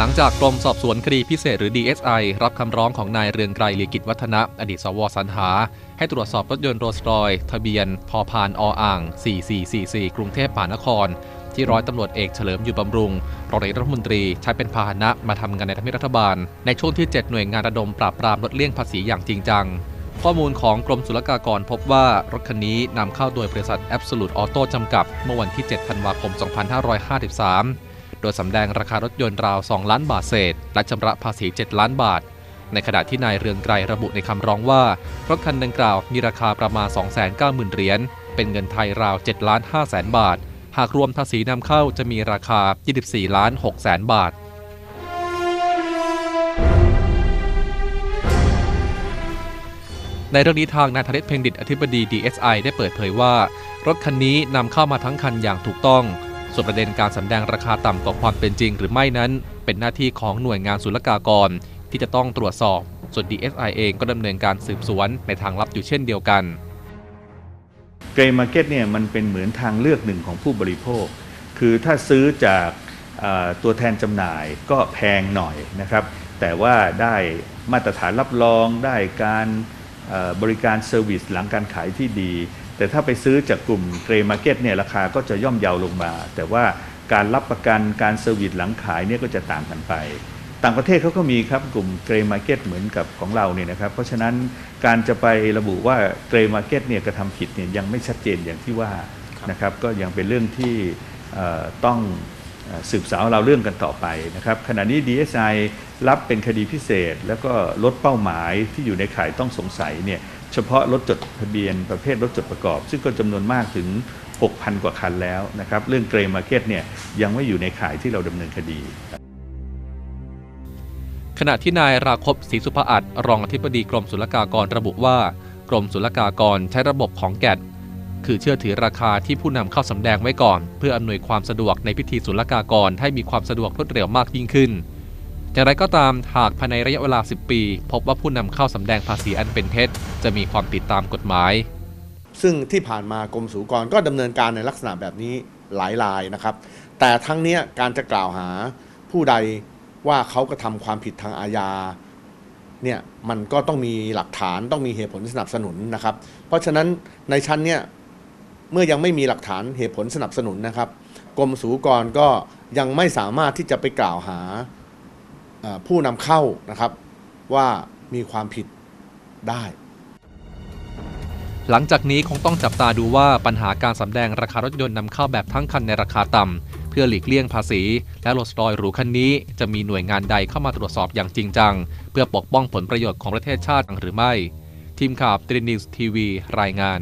หลังจากกรมสอบสวนคดีพิเศษหรือ DSI รับคำร้องของนายเรืองไกรลีกิจวัฒนะ อดีตสวสรรหา ให้ตรวจสอบรถยนต์โรลส์รอยซ์ทะเบียน พอพานออ่าง 4444 กรุงเทพมหานคร ที่ร้อยตำรวจเอกเฉลิมอยู่บำรุง รองนายกรัฐมนตรีใช้เป็นพาหนะมาทำงานในทำเนียบรัฐบาล ในช่วงที่ 7 หน่วยงานระดมปราบปรามลดเลี่ยงภาษีอย่างจริงจังข้อมูลของกรมศุลกากรพบว่ารถคันนี้นำเข้าโดยบริษัท Absolute Auto จำกัด เมื่อวันที่ 7 ธันวาคม 2553 โดยสำแดงราคารถยนต์ราว 2 ล้านบาทเศษ และชำระภาษี 7 ล้านบาท ในขณะที่นายเรืองไกรระบุในคำร้องว่า รถคันดังกล่าวมีราคาประมาณ 290,000 เหรียญ เป็นเงินไทยราว 7 ล้าน5แสนบาท หากรวมภาษีนำเข้าจะมีราคา 24 ล้าน6แสนบาทในเรื่องนี้ทางนายธเนศเพ่งดิตอธิบดี DSI ได้เปิดเผยว่า รถคันนี้นำเข้ามาทั้งคันอย่างถูกต้อง ส่วนประเด็นการสำแดงราคาต่ำกว่าความเป็นจริงหรือไม่นั้น เป็นหน้าที่ของหน่วยงานศุลกากร ที่จะต้องตรวจสอบ ส่วน DSI เองก็ดำเนินการสืบสวนในทางลับอยู่เช่นเดียวกันเกรย์มาร์เก็ตเนี่ยมันเป็นเหมือนทางเลือกหนึ่งของผู้บริโภค คือถ้าซื้อจากตัวแทนจำหน่ายก็แพงหน่อยนะครับ แต่ว่าได้มาตรฐานรับรองได้การบริการเซอร์วิสหลังการขายที่ดี แต่ถ้าไปซื้อจากกลุ่มเกรย์มาร์เก็ตเนี่ยราคาก็จะย่อมเยาวลงมา แต่ว่าการรับประกันการเซอร์วิสหลังขายเนี่ยก็จะต่างกันไป ต่างประเทศเขาก็มีครับกลุ่มเกรย์มาร์เก็ตเหมือนกับของเราเนี่ยนะครับ เพราะฉะนั้นการจะไประบุว่าเกรย์มาร์เก็ตเนี่ยกระทำผิดเนี่ยยังไม่ชัดเจนอย่างที่ว่านะครับก็ยังเป็นเรื่องที่เอ่อต้องเอ่อสืบสาวเราวเรื่องกันต่อไปนะครับขณะนี้ DSI รับเป็นคดีพิเศษ แล้วก็ลดเป้าหมายที่อยู่ในข่ายต้องสงสัยเนี่ย เฉพาะรถจดทะเบียนประเภทรถจดประกอบ ซึ่งก็จำนวนมากถึง 6,000 กว่าคันแล้วนะครับ เรื่องเกรย์มาร์เก็ตเนี่ยยังไม่อยู่ในข่ายที่เราดำเนินคดีขณะที่นายราคบศรีสุภอัตรองอธิบดีกรมศุลกากรระบุว่า กรมศุลกากรใช้ระบบของแกดคือเชื่อถือราคาที่ผู้นำเข้าสำแดงไว้ก่อน เพื่ออำนวยความสะดวกในพิธีศุลกากรให้มีความสะดวกรวดเร็วมากยิ่งขึ้น อย่างไรก็ตามหากภายในระยะเวลา 10 ปี พบว่าผู้นำเข้าสำแดงภาษีอันเป็นเท็จ จะมีความผิดตามกฎหมาย ซึ่งที่ผ่านมากรมศุกรก็ดำเนินการในลักษณะแบบนี้หลายรายนะครับ แต่ทั้งนี้การจะกล่าวหาผู้ใดว่าเขากระทำความผิดทางอาญาเนี่ยมันก็ต้องมีหลักฐานต้องมีเหตุผลสนับสนุนนะครับ เพราะฉะนั้นในชั้นเนี้ยเมื่อยังไม่มีหลักฐานเหตุผลสนับสนุนนะครับ กรมศุกรก็ยังไม่สามารถที่จะไปกล่าวหา ผู้นำเข้านะครับว่ามีความผิดได้ หลังจากนี้คงต้องจับตาดูว่าปัญหาการสำแดงราคารถยนต์นำเข้าแบบทั้งคันในราคาต่ำเพื่อหลีกเลี่ยงภาษี และรลส์รอยหรูคันนี้ จะมีหน่วยงานใดเข้ามาตรวจสอบอย่างจริงจัง เพื่อปกป้องผลประโยชน์ของประเทศชาติหรือไม่ ทีมข่าวตรีนิวส์ทีวีรายงาน